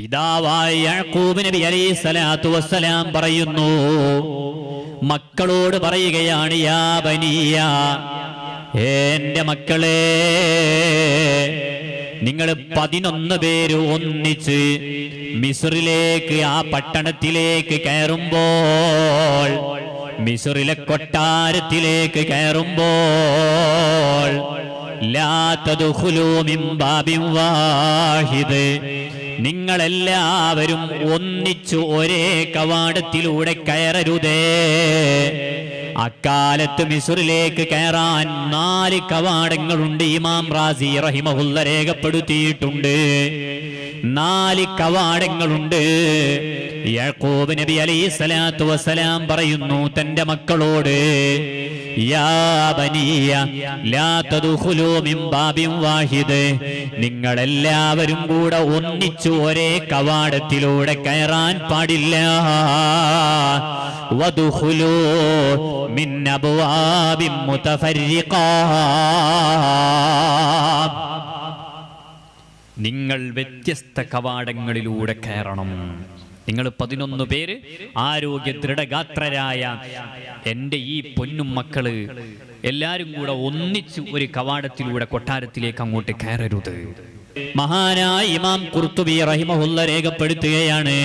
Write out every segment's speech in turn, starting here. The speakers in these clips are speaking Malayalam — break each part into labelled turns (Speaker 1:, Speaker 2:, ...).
Speaker 1: പിതാവായ നബി അലൈഹി സ്വലാത്തു വസ്സലാം പറയുന്നു മക്കളോട് പറയുകയാണ് യാ ബനിയ എന്റെ മക്കളെ നിങ്ങൾ പതിനൊന്ന് പേര് ഒന്നിച്ച് മിസറിലേക്ക് ആ പട്ടണത്തിലേക്ക് കയറുമ്പോൾ മിസറിലെ കൊട്ടാരത്തിലേക്ക് കയറുമ്പോൾ ലാ ബാബിം വാഹിദ് നിങ്ങളെല്ലാവരും ഒന്നിച്ചു ഒരേ കവാടത്തിലൂടെ കയറരുതേ. അക്കാലത്ത് മിസുറിലേക്ക് കയറാൻ നാല് കവാടങ്ങളുണ്ട് ഇമാം റാസി റഹിമഹുല്ല രേഖപ്പെടുത്തിയിട്ടുണ്ട്. നാല് കവാടങ്ങളുണ്ട്. യഹൂബ് നബി അലൈഹി സ്വലാത്തു വസ്സലാം പറയുന്നു തന്റെ മക്കളോട് നിങ്ങളെല്ലാവരും കൂടെ ഒന്നിച്ചു ഒരേ കവാടത്തിലൂടെ കയറാൻ പാടില്ല. നിങ്ങൾ വ്യത്യസ്ത കവാടങ്ങളിലൂടെ കയറണം. നിങ്ങൾ പതിനൊന്ന് പേര് ആരോഗ്യ ദൃഢഗാത്രരായ എന്റെ ഈ പൊന്നും മക്കൾ എല്ലാരും കൂടെ ഒന്നിച്ചു ഒരു കവാടത്തിലൂടെ കൊട്ടാരത്തിലേക്ക് അങ്ങോട്ട് കയറരുത്. മഹാനായ ഇമാം കുർത്തുബി റഹിമഹുല്ല രേഖപ്പെടുത്തുകയാണ്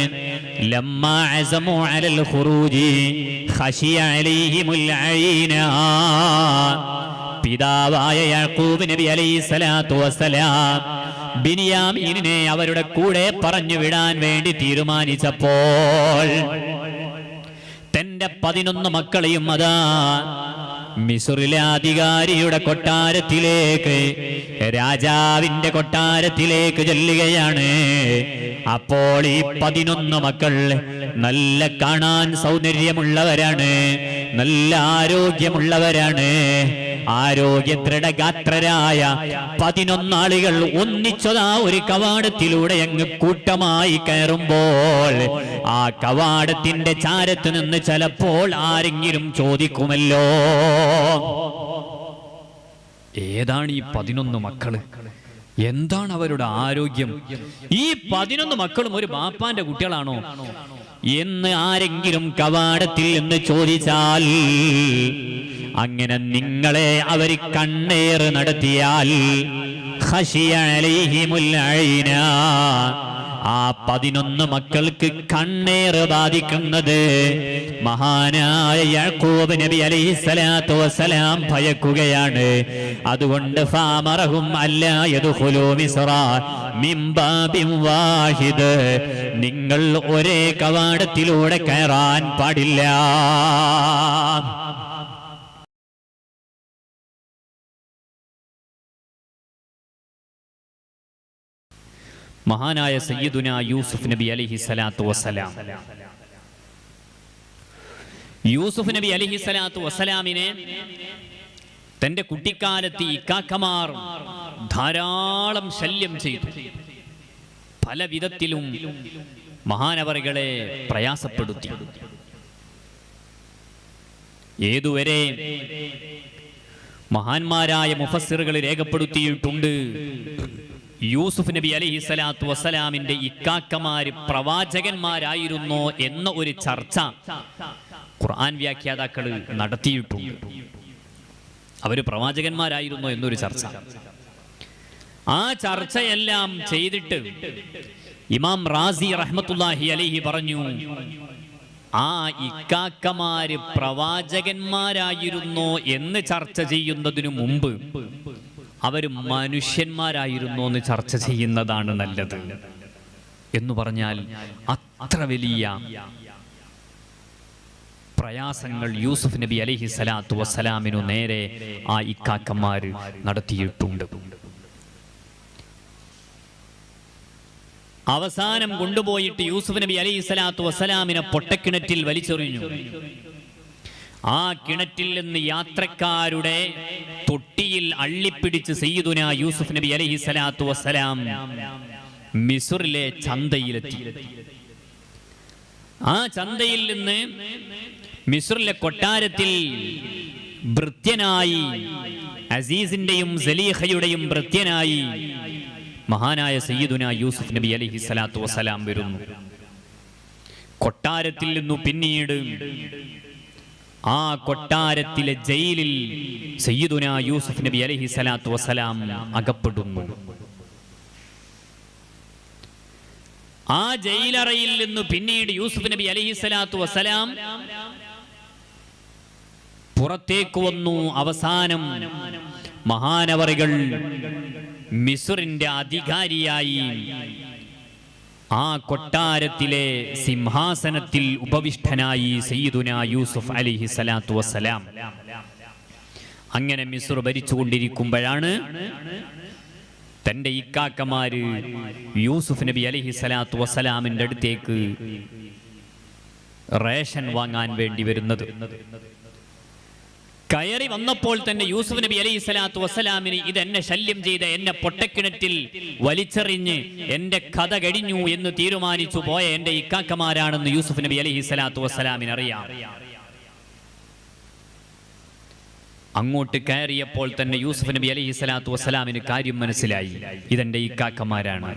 Speaker 1: പിതാവായ യാക്കൂബ് നബി അലൈഹി സ്വലാത്തു വസ്സലാം ബിനിയാമീനിനെ അവരുടെ കൂടെ പറഞ്ഞു വിടാൻ വേണ്ടി തീരുമാനിച്ചപ്പോൾ തന്റെ പതിനൊന്ന് മക്കളെയും അതാ മിസുറിലെ അധികാരിയുടെ കൊട്ടാരത്തിലേക്ക് രാജാവിന്റെ കൊട്ടാരത്തിലേക്ക് ചെല്ലുകയാണ്. അപ്പോൾ ഈ പതിനൊന്ന് മക്കൾ നല്ല കാണാൻ സൗന്ദര്യമുള്ളവരാണ് നല്ല ആരോഗ്യമുള്ളവരാണ്. ആരോഗ്യ ദൃഢഗാത്രരായ പതിനൊന്നാളുകൾ ഒന്നിച്ചതാ ഒരു കവാടത്തിലൂടെ അങ്ങ് കൂട്ടമായി കയറുമ്പോൾ ആ കവാടത്തിന്റെ ചാരത്ത് നിന്ന് ചിലപ്പോൾ ആരെങ്കിലും ചോദിക്കുമല്ലോ. ഏതാണ് ഈ പതിനൊന്ന് മക്കൾ? എന്താണ് അവരുടെ ആരോഗ്യം? ഈ പതിനൊന്ന് മക്കളും ഒരു ബാപ്പാന്റെ കുട്ടികളാണോ? എന്ന് ആരെങ്കിലും കവാടത്തിൽ നിന്ന് ചോദിച്ചാൽ അങ്ങനെ നിങ്ങളെ അവർ കണ്ണേർ നടത്തിയാൽ. ആ പതിനൊന്ന് മക്കൾക്ക് കണ്ണേർ ബാധിക്കുന്നത് മഹാനായ യാക്കൂബ് നബി അലൈഹി സ്വലാത്തു വസ്സലാം ഭയക്കുകയാണ്. അതുകൊണ്ട് ഫാമറഹും വാഹിദ്. നിങ്ങൾ ഒരേ കവാടത്തിലൂടെ കയറാൻ പാടില്ല. മഹാനായ സയ്യിദുന യൂസുഫ് നബി അലൈഹി സലാത്തു വസ്സലാം. യൂസുഫ് നബി അലൈഹി സലാത്തു വസ്സലാമിനെ തന്റെ കുട്ടിക്കാലത്ത് ഇക്കാക്കമാർ ധാരാളം ശല്യം ചെയ്തു. പല വിധത്തിലും മഹാനവറികളെ പ്രയാസപ്പെടുത്തി. ഏതുവരെ മഹാന്മാരായ മുഫസ്സിറുകൾ രേഖപ്പെടുത്തിയിട്ടുണ്ട്? യൂസുഫ് നബി അലൈഹി സ്വലാത്തു വസ്സലാമിന്റെ ഇക്കാക്കമാര് പ്രവാചകന്മാരായിരുന്നു എന്ന ഒരു ചർച്ച ഖുർആൻ വ്യാഖ്യാതാക്കൾ നടത്തിയിട്ടുണ്ട്. അവർ പ്രവാചകന്മാരായിരുന്നു എന്നൊരു ചർച്ച. ആ ചർച്ചയെല്ലാം ചെയ്തിട്ട് ഇമാം റാസി റഹ്മത്തുല്ലാഹി അലൈഹി പറഞ്ഞു ആ ഇക്കാക്കമാര് പ്രവാചകന്മാരായിരുന്നു എന്ന് ചർച്ച ചെയ്യുന്നതിനു മുമ്പ് അവർ മനുഷ്യന്മാരായിരുന്നു എന്ന് ചർച്ച ചെയ്യുന്നതാണ് നല്ലത്. എന്ന് പറഞ്ഞാൽ അത്ര വലിയ പ്രയാസങ്ങൾ യൂസുഫ് നബി അലഹി സ്വലാത്തു വസ്സലാമിനു നേരെ ആ ഇക്കാക്കന്മാർ നടത്തിയിട്ടുണ്ട്. അവസാനം കൊണ്ടുപോയിട്ട് യൂസുഫ് നബി അലൈഹി സ്വലാത്തു വസ്സലാമിനെ പൊട്ടക്കിണറ്റിൽ വലിച്ചെറിഞ്ഞു. ആ കിണറ്റിൽ നിന്ന് യാത്രക്കാരുടെ തൊട്ടിയിൽ അള്ളിപ്പിടിച്ച് സയ്യിദുന യൂസുഫ് നബി അലഹി സ്വലാത്തു വസ്സലാം മിസുറിലെ ചന്തയിലെത്തി. ആ ചന്തയിൽ നിന്ന് മിസുറിലെ കൊട്ടാരത്തിൽ ഭൃത്യനായി അസീസിന്റെയും സലീഹയുടെയും ഭൃത്യനായി മഹാനായ സയ്യിദുന യൂസുഫ് നബി അലഹി സ്വലാത്തു വസ്സലാം വരുന്നു. കൊട്ടാരത്തിൽ നിന്നു പിന്നീട് ആ കൊട്ടാരത്തിലെ ജയിലിൽ സയ്യിദുന യൂസുഫ് നബി അലഹി സ്വലാത്തു വസ്സലാം അകപ്പെടുന്നു. ആ ജയിലറയിൽ നിന്ന് പിന്നീട് യൂസുഫ് നബി അലഹി സ്വലാത്തു വസ്സലാം പുറത്തേക്ക് വന്നു. അവസാനം മഹാനവറികൾ മിസുറിന്റെ അധികാരിയായി ആ കൊട്ടാരത്തിലെ സിംഹാസനത്തിൽ ഉപവിഷ്ടനായി സയ്യിദുന യൂസുഫ് അലിഹി സ്വലാത്തു വസ്സലാം. അങ്ങനെ മിസുർ ഭരിച്ചുകൊണ്ടിരിക്കുമ്പോഴാണ് തന്റെ ഇക്കാക്കമാര് യൂസുഫ് നബി അലഹി സ്വലാത്തു വസ്സലാമിന്റെ അടുത്തേക്ക് റേഷൻ വാങ്ങാൻ വേണ്ടി വരുന്നത്. കയറി വന്നപ്പോൾ തന്നെ യൂസുഫ് നബി അലൈഹി സ്വലാത്തു വസ്സലാമിന് ഇത് എന്നെ ശല്യം ചെയ്ത എന്നെ പൊട്ടക്കിണറ്റിൽ വലിച്ചെറിഞ്ഞ് എന്റെ കഥ കഴിഞ്ഞു എന്ന് തീരുമാനിച്ചു പോയ എന്റെ ഇക്കാക്കമാരാണെന്ന് യൂസുഫ് നബി അലൈഹി സ്വലാത്തു വസ്സലാമിന് അറിയാം. അങ്ങോട്ട് കയറിയപ്പോൾ തന്നെ യൂസുഫ് നബി അലൈഹി സ്വലാത്തു വസ്സലാമിന് കാര്യം മനസ്സിലായി. ഇതെന്റെ ഇക്കാക്കമാരാണ്.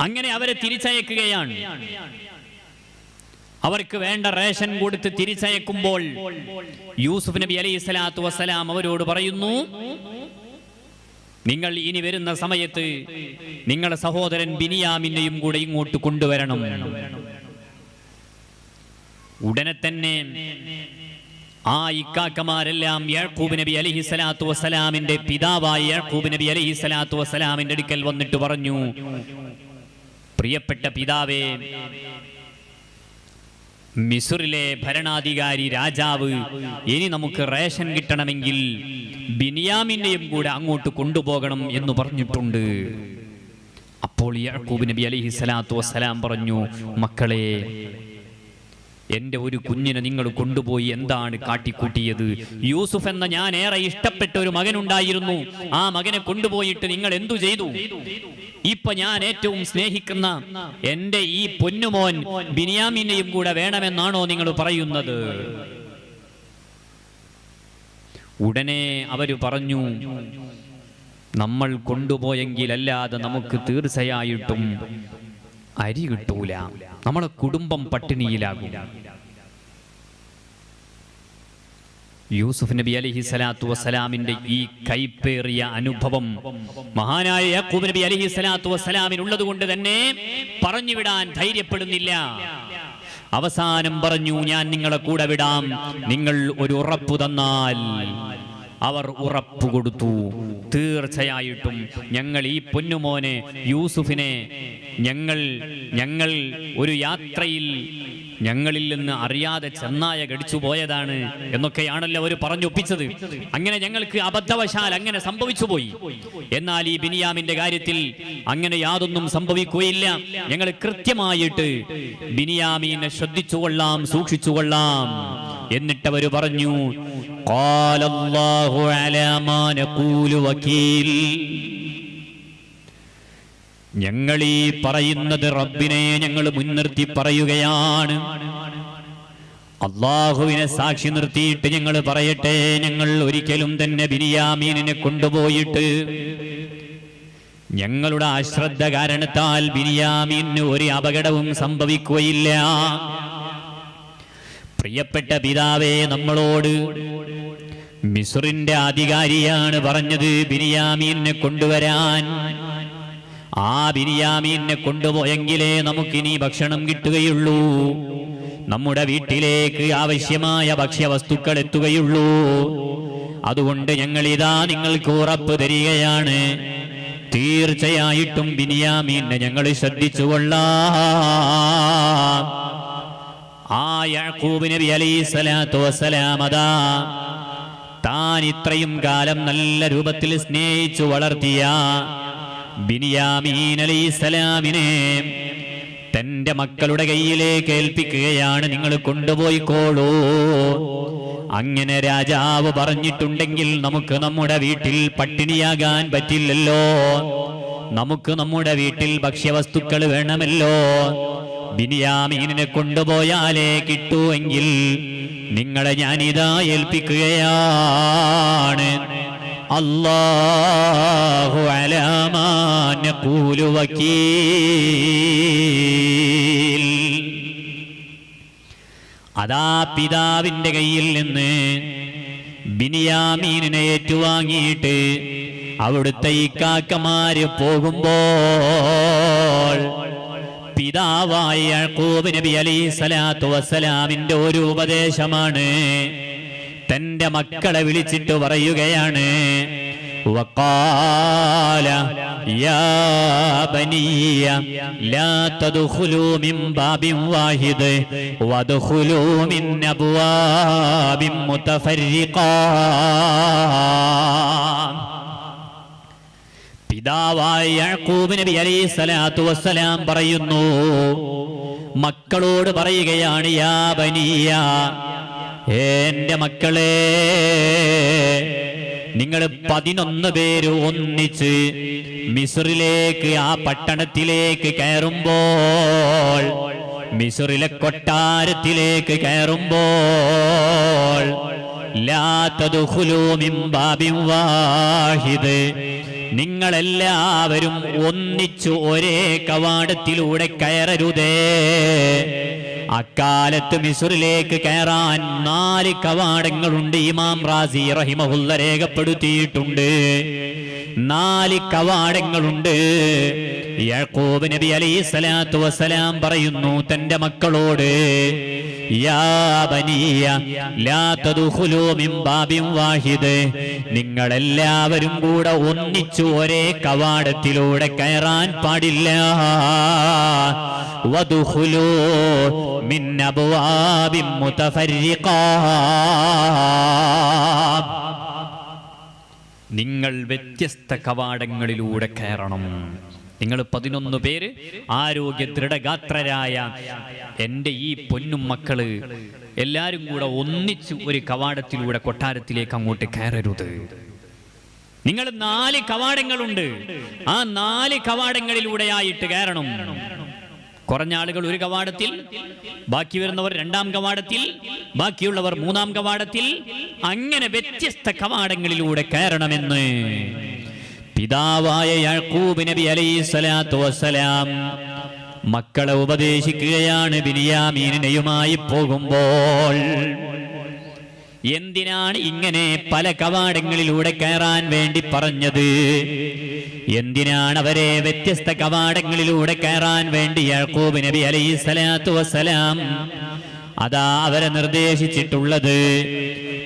Speaker 1: അങ്ങനെ അവരെ തിരിച്ചയക്കുകയാണ്. അവർക്ക് വേണ്ട റേഷൻ കൊടുത്ത് തിരിച്ചയക്കുമ്പോൾ യൂസുഫ് നബി അലൈഹി സ്വലാത്തു വസ്സലാം അവരോട് പറയുന്നു നിങ്ങൾ ഇനി വരുന്ന സമയത്ത് നിങ്ങളുടെ സഹോദരൻ ബിനിയാമിനെയും കൂടെ ഇങ്ങോട്ട് കൊണ്ടുവരണം. ഉടനെ തന്നെ ആ ഇക്കാക്കമാരെല്ലാം യാക്കൂബ് നബി അലഹി സ്വലാത്തു വസ്സലാമിന്റെ പിതാവായ യാക്കൂബ് നബി അലഹി സ്വലാത്തു വസ്സലാമിന്റെ അടുക്കൽ വന്നിട്ട് പറഞ്ഞു പ്രിയപ്പെട്ട പിതാവേ മിസുറിലെ ഭരണാധികാരി രാജാവ് ഇനി നമുക്ക് റേഷൻ കിട്ടണമെങ്കിൽ ബിനിയാമിനെയും കൂടെ അങ്ങോട്ട് കൊണ്ടുപോകണം എന്ന് പറഞ്ഞിട്ടുണ്ട്. അപ്പോൾ യാക്കൂബ് നബി അലഹി സ്വലാത്തു വസ്സലാം പറഞ്ഞു മക്കളെ എന്റെ ഒരു കുഞ്ഞിനെ നിങ്ങൾ കൊണ്ടുപോയി എന്താണ് കാട്ടിക്കൂട്ടിയത്? യൂസുഫ് എന്ന ഞാൻ ഏറെ ഇഷ്ടപ്പെട്ട ഒരു മകനുണ്ടായിരുന്നു. ആ മകനെ കൊണ്ടുപോയിട്ട് നിങ്ങൾ എന്തു ചെയ്തു? ഇപ്പൊ ഞാൻ ഏറ്റവും സ്നേഹിക്കുന്ന എന്റെ ഈ പൊന്നുമോൻ ബിനിയാമിനെയും കൂടെ വേണമെന്നാണോ നിങ്ങൾ പറയുന്നത്? ഉടനെ അവർ പറഞ്ഞു നമ്മൾ കൊണ്ടുപോയെങ്കിലല്ലാതെ നമുക്ക് തീർച്ചയായിട്ടും അരി കിട്ടൂല. നമ്മളെ കുടുംബം പട്ടിണിയിലാകും. യൂസുഫ് നബി അലഹി സ്വലാത്തു വസ്സലാമിന്റെ ഈ കൈപ്പേറിയ അനുഭവം മഹാനായ യാക്കൂബ് നബി അലഹി സ്വലാത്തു വസ്സലാമിനുള്ളത് കൊണ്ട് തന്നെ പറഞ്ഞുവിടാൻ ധൈര്യപ്പെടുന്നില്ല. അവസാനം പറഞ്ഞു ഞാൻ നിങ്ങളെ കൂടെ വിടാം. നിങ്ങൾ ഒരു ഉറപ്പു തന്നാൽ. അവർ ഉറപ്പു കൊടുത്തു. തീർച്ചയായിട്ടും ഞങ്ങൾ ഈ പൊന്നുമോനെ യൂസുഫിനെ ഞങ്ങൾ ഞങ്ങൾ ഒരു യാത്രയിൽ ഞങ്ങളിൽ നിന്ന് അറിയാതെ ചെന്നായ കടിച്ചു പോയതാണ് എന്നൊക്കെയാണല്ലോ അവർ പറഞ്ഞൊപ്പിച്ചത്. അങ്ങനെ ഞങ്ങൾക്ക് അബദ്ധവശാൽ അങ്ങനെ സംഭവിച്ചു പോയി. എന്നാൽ ഈ ബിനിയാമിന്റെ കാര്യത്തിൽ അങ്ങനെ യാതൊന്നും സംഭവിക്കുകയില്ല. ഞങ്ങൾ കൃത്യമായിട്ട് ബിനിയാമീനെ ശ്രദ്ധിച്ചു കൊള്ളാം സൂക്ഷിച്ചു കൊള്ളാം എന്നിട്ടവർ പറഞ്ഞു കാലല്ലാഹു അലാമാന വക്കീൽ ഞങ്ങൾ ഈ പറയുന്നത് റബ്ബിനെ ഞങ്ങൾ മുൻനിർത്തി പറയുകയാണ്. അള്ളാഹുവിനെ സാക്ഷി നിർത്തിയിട്ട് ഞങ്ങൾ പറയട്ടെ. ഞങ്ങൾ ഒരിക്കലും തന്നെ ബിനിയാമീനിനെ കൊണ്ടുപോയിട്ട് ഞങ്ങളുടെ അശ്രദ്ധ കാരണത്താൽ ബിനിയാമീന് ഒരു അപകടവും സംഭവിക്കുകയില്ല. പ്രിയപ്പെട്ട പിതാവേ നമ്മളോട് മിസുറിന്റെ അധികാരിയാണ് പറഞ്ഞത് ബിനിയാമീനെ കൊണ്ടുവരാൻ. ആ ബിരിയാമീനെ കൊണ്ടുപോയെങ്കിലേ നമുക്കിനി ഭക്ഷണം കിട്ടുകയുള്ളൂ. നമ്മുടെ വീട്ടിലേക്ക് ആവശ്യമായ ഭക്ഷ്യവസ്തുക്കൾ എത്തുകയുള്ളൂ. അതുകൊണ്ട് ഞങ്ങൾ ഇതാ നിങ്ങൾക്ക് ഉറപ്പ് തരികയാണ്. തീർച്ചയായിട്ടും ബിനിയാമീനെ ഞങ്ങൾ ശ്രദ്ധിച്ചുകൊള്ളാം ആ നബി താൻ ഇത്രയും കാലം നല്ല രൂപത്തിൽ സ്നേഹിച്ചു വളർത്തിയ ബിനിയാമീൻ തന്റെ മക്കളുടെ കയ്യിലേക്ക് ഏൽപ്പിക്കുകയാണ് നിങ്ങൾ കൊണ്ടുപോയിക്കോളൂ. അങ്ങനെ രാജാവ് പറഞ്ഞിട്ടുണ്ടെങ്കിൽ നമുക്ക് നമ്മുടെ വീട്ടിൽ പട്ടിണിയാകാൻ പറ്റില്ലല്ലോ. നമുക്ക് നമ്മുടെ വീട്ടിൽ ഭക്ഷ്യവസ്തുക്കൾ വേണമല്ലോ. ബിനിയാമീനിനെ കൊണ്ടുപോയാലേ കിട്ടുമെങ്കിൽ നിങ്ങളെ ഞാനിതാ ഏൽപ്പിക്കുകയാണ്. അല്ലാഹു അലാ മാ നഖൂലു വക്കീൽ അതാ പിതാവിന്റെ കയ്യിൽ നിന്ന് ബിനിയാമീനിനെ ഏറ്റുവാങ്ങിയിട്ട് അവിടുത്തെ ഇക്കാക്കമാര് പോകുമ്പോൾ പിതാവായ യാക്കൂബ് നബി അലൈഹി സ്വലാത്തു വസ്സലാമിന്റെ ഒരു ഉപദേശമാണ് തന്റെ മക്കളെ വിളിച്ചിട്ട് പറയുകയാണ് وقال يا بني لا تدخلوا من باب واحد وادخلوا من أبواب متفرقة പിതാവായ യാക്കൂബ് നബി അലൈഹി സ്വലാത്തു വസ്സലാം പറയുന്നു മക്കളോട് പറയുകയാണ് യാ ബനിയ എന്റെ മക്കളെ നിങ്ങൾ പതിനൊന്ന് പേര് ഒന്നിച്ച് മിസറിലേക്ക് ആ പട്ടണത്തിലേക്ക് കയറുമ്പോൾ മിസറിലെ കൊട്ടാരത്തിലേക്ക് കയറുമ്പോൾ നിങ്ങളെല്ലാവരും ഒന്നിച്ചു ഒരേ കവാടത്തിലൂടെ കയറരുതേ. അക്കാലത്ത് മിസുറിലേക്ക് കയറാൻ നാല് കവാടങ്ങളുണ്ട്. ഇമാം റാസി റഹിമഹുല്ല രേഖപ്പെടുത്തിയിട്ടുണ്ട്. നാല് കവാടങ്ങളുണ്ട്. യാക്കൂബ് നബി അലൈഹി സ്വലാത്തു വസ്സലാം പറയുന്നു തന്റെ മക്കളോട് വാഹിദ് നിങ്ങളെല്ലാവരും കൂടെ ഒന്നിച്ചു ഒരേ കവാടത്തിലൂടെ കയറാൻ പാടില്ല. മിൻ അബ്വാബിൻ മുതഫരിഖാ. നിങ്ങൾ വ്യത്യസ്ത കവാടങ്ങളിലൂടെ കയറണം. നിങ്ങൾ പതിനൊന്ന് പേര് ആരോഗ്യ ദൃഢഗാത്രരായ എന്റെ ഈ പൊന്നും മക്കൾ എല്ലാരും കൂടെ ഒന്നിച്ച് ഒരു കവാടത്തിലൂടെ കൊട്ടാരത്തിലേക്ക് അങ്ങോട്ട് കയറരുത്. നിങ്ങൾ നാല് കവാടങ്ങളുണ്ട്. ആ നാല് കവാടങ്ങളിലൂടെയായിട്ട് കയറണം. കുറഞ്ഞ ആളുകൾ ഒരു കവാടത്തിൽ ബാക്കി വരുന്നവർ രണ്ടാം കവാടത്തിൽ ബാക്കിയുള്ളവർ മൂന്നാം കവാടത്തിൽ. അങ്ങനെ വ്യത്യസ്ത കവാടങ്ങളിലൂടെ കയറണമെന്ന് പിതാവായ നബി വസ്സലാം മക്കളെ ഉപദേശിക്കുകയാണ് ബിനിയാമീനയുമായി പോകുമ്പോൾ. എന്തിനാണ് ഇങ്ങനെ പല കവാടങ്ങളിലൂടെ കയറാൻ വേണ്ടി പറഞ്ഞത്? എന്തിനാണ് അവരെ വ്യത്യസ്ത കവാടങ്ങളിലൂടെ കയറാൻ വേണ്ടി യാക്കൂബ് നബി അലൈഹി സ്വലാത്തു വസ്സലാം അതാ അവരെ നിർദ്ദേശിച്ചിട്ടുള്ളത്?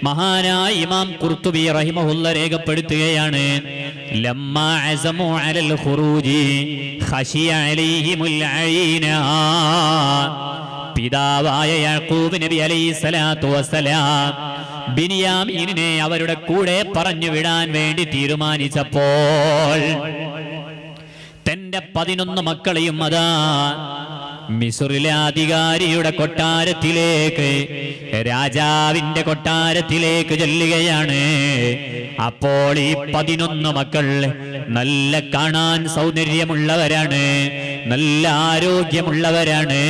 Speaker 1: മഹാനായ ഇമാം കുർത്തുബി റഹിമഹുല്ല രേഖപ്പെടുത്തുകയാണ് പിതാവായ യാക്കൂബ് നബി അലൈഹി സ്വലാത്തു വസ്സലാം ബിനിയാമീനെ അവരുടെ കൂടെ പറഞ്ഞു വിടാൻ വേണ്ടി തീരുമാനിച്ചപ്പോൾ തന്റെ പതിനൊന്ന് മക്കളെയും അതാ മിസുറിലെ അധികാരിയുടെ കൊട്ടാരത്തിലേക്ക് രാജാവിന്റെ കൊട്ടാരത്തിലേക്ക് ചെല്ലുകയാണ്. അപ്പോൾ ഈ പതിനൊന്ന് മക്കൾ നല്ല കാണാൻ സൗന്ദര്യമുള്ളവരാണ് നല്ല ആരോഗ്യമുള്ളവരാണ്.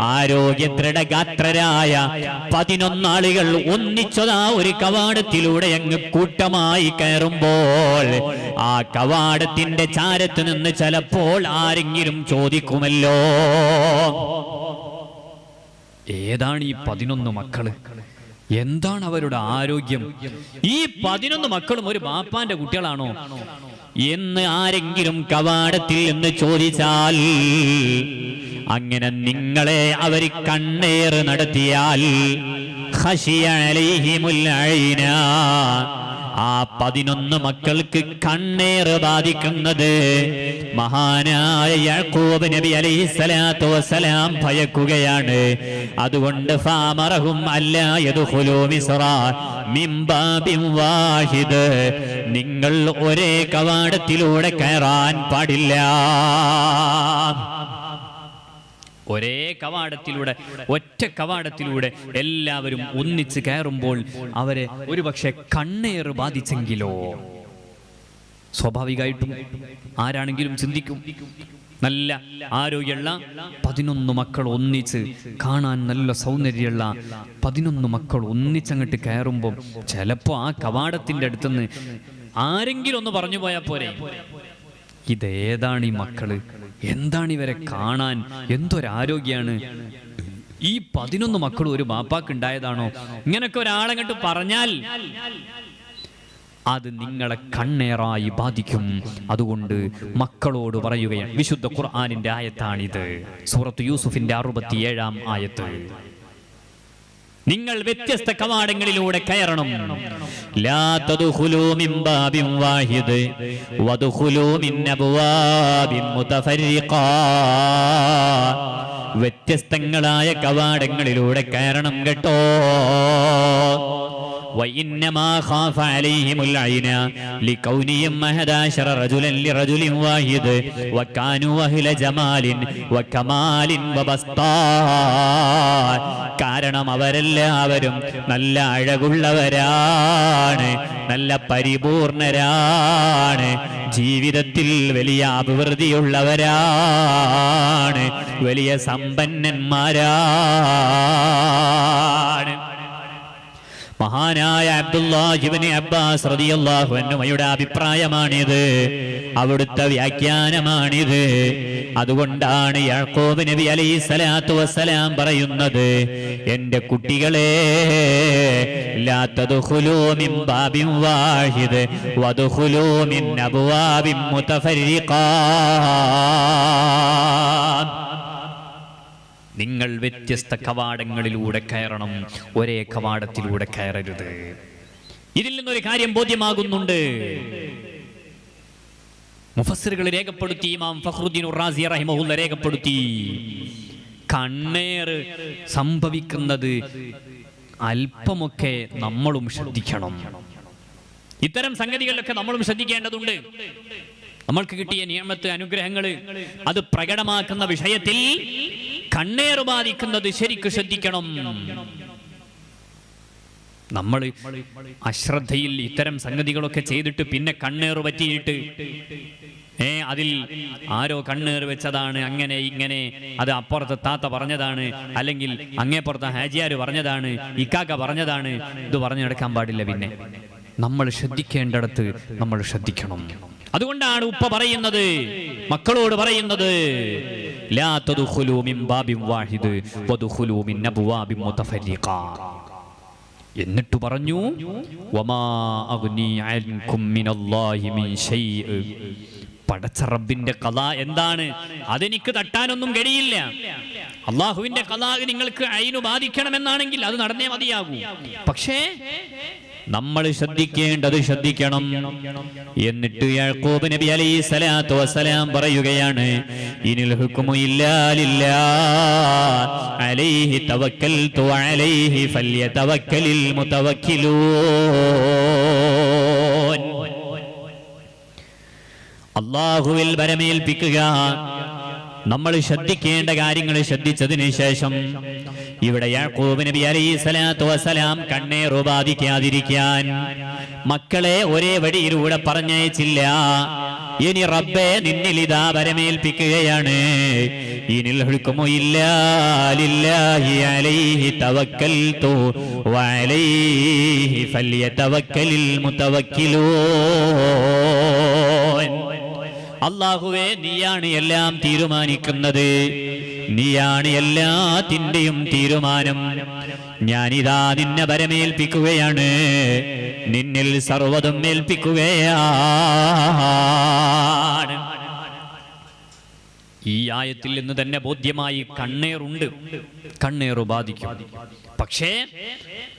Speaker 1: ആരോഗ്യ ദൃഢഗാത്രരായ പതിനൊന്നാളികൾ ഒന്നിച്ചതാ ഒരു കവാടത്തിലൂടെ അങ്ങ് കൂട്ടമായി കയറുമ്പോൾ ആ കവാടത്തിന്റെ ചാരത്ത് നിന്ന് ചിലപ്പോൾ ആരെങ്കിലും ചോദിക്കുമല്ലോ. ഏതാണ് ഈ പതിനൊന്ന് മക്കൾ? എന്താണ് അവരുടെ ആരോഗ്യം? ഈ പതിനൊന്ന് മക്കളും ഒരു ബാപ്പാന്റെ കുട്ടികളാണോ? എന്ന് ആരെങ്കിലും കവാടത്തിൽ എന്ന് ചോദിച്ചാൽ അങ്ങനെ നിങ്ങളെ അവർ കണ്ണേറ് നടത്തിയാൽ. ആ പതിനൊന്ന് മക്കൾക്ക് കണ്ണേറ് ബാധിക്കുന്നത് മഹാനായ യാക്കൂബ് നബി അലൈഹി സ്വലാത്തു വസ്സലാം ഭയക്കുകയാണ്. അതുകൊണ്ട് ഫാമറഹും വാഹിദ്. നിങ്ങൾ ഒരേ കവാടത്തിലൂടെ കയറാൻ പാടില്ല. ഒരേ കവാടത്തിലൂടെ ഒറ്റ കവാടത്തിലൂടെ എല്ലാവരും ഒന്നിച്ച് കയറുമ്പോൾ അവരെ ഒരുപക്ഷെ കണ്ണേറ് ബാധിച്ചെങ്കിലോ? സ്വാഭാവികമായിട്ടും ആരാണെങ്കിലും ചിന്തിക്കും. നല്ല ആരോഗ്യമുള്ള പതിനൊന്ന് മക്കൾ ഒന്നിച്ച് കാണാൻ നല്ല സൗന്ദര്യമുള്ള പതിനൊന്ന് മക്കൾ ഒന്നിച്ചങ്ങോട്ട് കയറുമ്പോൾ ചിലപ്പോൾ ആ കവാടത്തിന്റെ അടുത്തുനിന്ന് ആരെങ്കിലും ഒന്ന് പറഞ്ഞു പോയാൽ പോരെ? ഇതേതാണ് ഈ മക്കൾ? എന്താണ് ഇവരെ കാണാൻ? എന്തൊരാരോഗ്യാണ്? ഈ പതിനൊന്ന് മക്കളും ഒരു ബാപ്പാക്ക് ഉണ്ടായതാണോ ഇങ്ങനൊക്കെ ഒരാളെങ്ങോട്ട് പറഞ്ഞാൽ അത് നിങ്ങളെ കണ്ണേറായി ബാധിക്കും. അതുകൊണ്ട് മക്കളോട് പറയുകയാണ്. വിശുദ്ധ ഖുർആാനിന്റെ ആയത്താണിത്. സൂറത്ത് യൂസുഫിന്റെ അറുപത്തിയേഴാം ആയത്ത്. നിങ്ങൾ വ്യത്യസ്ത കവാടങ്ങളിലൂടെ കയറണം. വ്യത്യസ്തങ്ങളായ കവാടങ്ങളിലൂടെ കയറണം കേട്ടോ. കാരണം അവരെല്ലാവരും നല്ല അഴകുള്ളവരാണ് നല്ല പരിപൂർണരാണ് ജീവിതത്തിൽ വലിയ അഭിവൃദ്ധിയുള്ളവരാണ് വലിയ സമ്പന്നന്മാരാണ്. മഹാനായ അബ്ദുല്ലാഹിബിനെ അബ്ബാസ് റളിയല്ലാഹു അൻഹുയുടെ അഭിപ്രായമാണിത്. അവിടുത്തെ വ്യാഖ്യാനമാണിത്. അതുകൊണ്ടാണ് യാക്കോബ് നബി അലൈഹി സ്വലാത്തു വസ്സലാം പറയുന്നത് എന്റെ കുട്ടികളെ വാഹിദ് നിങ്ങൾ വ്യത്യസ്ത കവാടങ്ങളിലൂടെ കയറണം ഒരേ കവാടത്തിലൂടെ കയറരുത്. ഇതിൽ നിന്നൊരു കാര്യം ബോധ്യമാകുന്നുണ്ട്. മുഫസ്സിറുകൾ രേഖപ്പെടുത്തി ഇമാം ഫഖ്റുദ്ദീൻ റാസി റഹിമഹുല്ല രേഖപ്പെടുത്തി കണ്ണേർ സംഭവിക്കുന്നത് അല്പമൊക്കെ നമ്മളും ശ്രദ്ധിക്കണം. ഇത്തരം സംഗതികളിലൊക്കെ നമ്മളും ശ്രദ്ധിക്കേണ്ടതുണ്ട്. നമ്മൾക്ക് കിട്ടിയ നിയമത്ത് അനുഗ്രഹങ്ങൾ അത് പ്രകടമാക്കുന്ന വിഷയത്തിൽ കണ്ണേറ് ബാധിക്കുന്നത് ശരിക്കും ശ്രദ്ധിക്കണം. നമ്മൾ അശ്രദ്ധയിൽ ഇത്തരം സംഗതികളൊക്കെ ചെയ്തിട്ട് പിന്നെ കണ്ണേറ് പറ്റിയിട്ട് ഏ അതിൽ ആരോ കണ്ണേറ് വെച്ചതാണ് അങ്ങനെ ഇങ്ങനെ അത് അപ്പുറത്ത് താത്ത പറഞ്ഞതാണ് അല്ലെങ്കിൽ അങ്ങേപ്പുറത്ത് ഹാജിയാർ പറഞ്ഞതാണ് ഇക്കാക്ക പറഞ്ഞതാണ് ഇത് പറഞ്ഞു നടക്കാൻ പാടില്ല പിന്നെ. നമ്മൾ ശ്രദ്ധിക്കേണ്ടടത്ത് നമ്മൾ ശ്രദ്ധിക്കണം. അതുകൊണ്ടാണ് ഉപ്പ പറയുന്നത് മക്കളോട് പറയുന്നത് എന്നിട്ട് പറഞ്ഞു പടച്ചറബിന്റെ കഥ എന്താണ്? അതെനിക്ക് തട്ടാനൊന്നും കഴിയില്ല അള്ളാഹുവിന്റെ കഥ നിങ്ങൾക്ക് അയിനു ബാധിക്കണമെന്നാണെങ്കിൽ അത് നടന്നേ മതിയാകൂ. പക്ഷേ നമ്മൾ ശ്രദ്ധിക്കേണ്ടത് ശ്രദ്ധിക്കണം. എന്നിട്ട് നബി അലൈഹി സ്വലാത്തു വസ്സലാം പറയുകയാണ് ഇനിൽ ഹുക്കുമു ഇല്ലാ ലില്ലാ അലൈഹി അലൈഹി അള്ളാഹുവിൽ വരമേൽപ്പിക്കുക നമ്മൾ ശ്രദ്ധിക്കേണ്ട കാര്യങ്ങൾ ശ്രദ്ധിച്ചതിന് ശേഷം ഇവിടെ യാക്കൂബ് നബി അലൈഹി സ്വലാത്തു വസ്സലാം കണ്ണേർ ഉപാധിക്കാതിരിക്കാൻ മക്കളെ ഒരേ വഴിയിലൂടെ പറഞ്ഞയച്ചില്ല. ഇനി റബ്ബെ നിന്നിൽ ഇതാ വരമേൽപ്പിക്കുകയാണ്. ഇനിൽ ഹുക്കുമു ഇല്ലാലില്ലാഹി അലൈഹി തവക്കൽതു വഅലൈഹി ഫല്യതവക്കലിൽ മുതവക്കിലൂൻ. അള്ളാഹുവേ നീയാണ് എല്ലാം തീരുമാനിക്കുന്നത്. നീയാണ് എല്ലാത്തിന്റെയും തീരുമാനം. ഞാനിതാ നിന്നെ വരമേൽപ്പിക്കുകയാണ്. നിന്നിൽ സർവതും ഏൽപ്പിക്കുകയാണ്. ഈ ആയത്തിൽ നിന്ന് തന്നെ ബോധ്യമായി കണ്ണേറുണ്ട്. കണ്ണേറു ബാധിക്കും. പക്ഷേ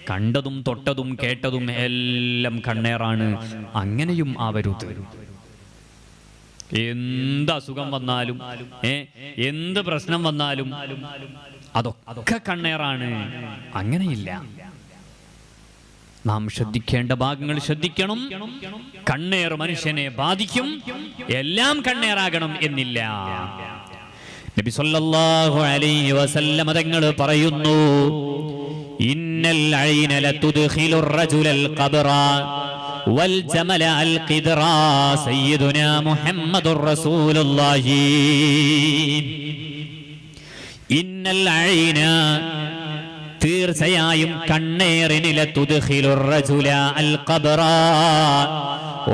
Speaker 1: കണ്ടതും തൊട്ടതും കേട്ടതും എല്ലാം കണ്ണേറാണ്. അങ്ങനെയും ആവരുത്. എന്ത് അസുഖം വന്നാലും ഏ? എന്ത് പ്രശ്നം വന്നാലും അതൊക്കെ കണ്ണേറാണ്. അങ്ങനെയില്ല. നാം ശ്രദ്ധിക്കേണ്ട ഭാഗങ്ങൾ ശ്രദ്ധിക്കണം. കണ്ണേർ മനുഷ്യനെ ബാധിക്കും. എല്ലാം കണ്ണേറാകണം എന്നില്ല. നബി സല്ലല്ലാഹു അലൈഹി വസല്ലമ തങ്ങൾ പറയുന്നു ഇന്നൽ ഐന ലതുദ്ഖിലുർ റജുലൽ ഖബ്റ. والجمل القدرا سيدنا محمد رسول الله إن العين തീർച്ചയായും കണ്ണേറിനിലെ അൽ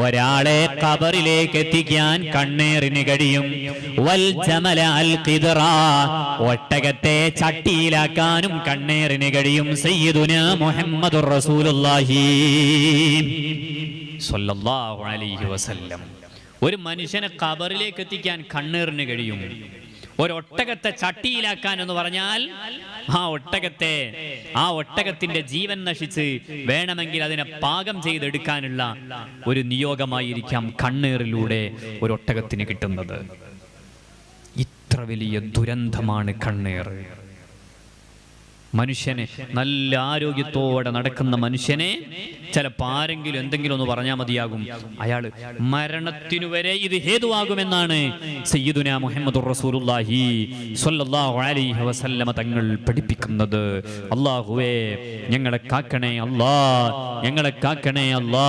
Speaker 1: ഒരാളെ ഖബറിലേക്ക് എത്തിക്കാൻ കണ്ണേറിന് കഴിയും. വൽ ഒട്ടകത്തെ ചട്ടിയിലാക്കാനും കണ്ണേറിന് കഴിയും. സയ്യിദുന മുഹമ്മദുർ റസൂലുള്ളാഹി സ്വല്ലല്ലാഹു അലൈഹി വസല്ലം. ഒരു മനുഷ്യനെ കബറിലേക്ക് എത്തിക്കാൻ കണ്ണേറിന് കഴിയും. ഒരൊട്ടകത്തെ ചട്ടിയിലാക്കാൻ എന്ന് പറഞ്ഞാൽ ആ ഒട്ടകത്തെ ആ ഒട്ടകത്തിന്റെ ജീവൻ നശിച്ച് വേണമെങ്കിൽ അതിനെ പാകം ചെയ്തെടുക്കാനുള്ള ഒരു നിയോഗമായിരിക്കാം കണ്ണേറിലൂടെ ഒരു ഒട്ടകത്തിന് കിട്ടുന്നത്. ഇത്ര വലിയ ദുരന്തമാണ് കണ്ണേർ. മനുഷ്യനെ നല്ല ആരോഗ്യത്തോടെ നടക്കുന്ന മനുഷ്യനെ ചിലപ്പോൾ ആരെങ്കിലും എന്തെങ്കിലും ഒന്ന് പറഞ്ഞാൽ മതിയാകും. അയാൾ മരണത്തിനു വരെ ഇത് ഹേതുവാകുമെന്നാണ് സയ്യിദുന മുഹമ്മദ് റസൂലുല്ലാഹി സ്വല്ലല്ലാഹു അലൈഹി വസല്ലമ തങ്ങൾ പഠിപ്പിക്കുന്നത്. അല്ലാഹുവേ ഞങ്ങളെ കാക്കണേ അല്ലാ ഞങ്ങളെ കാക്കണേ അല്ലാ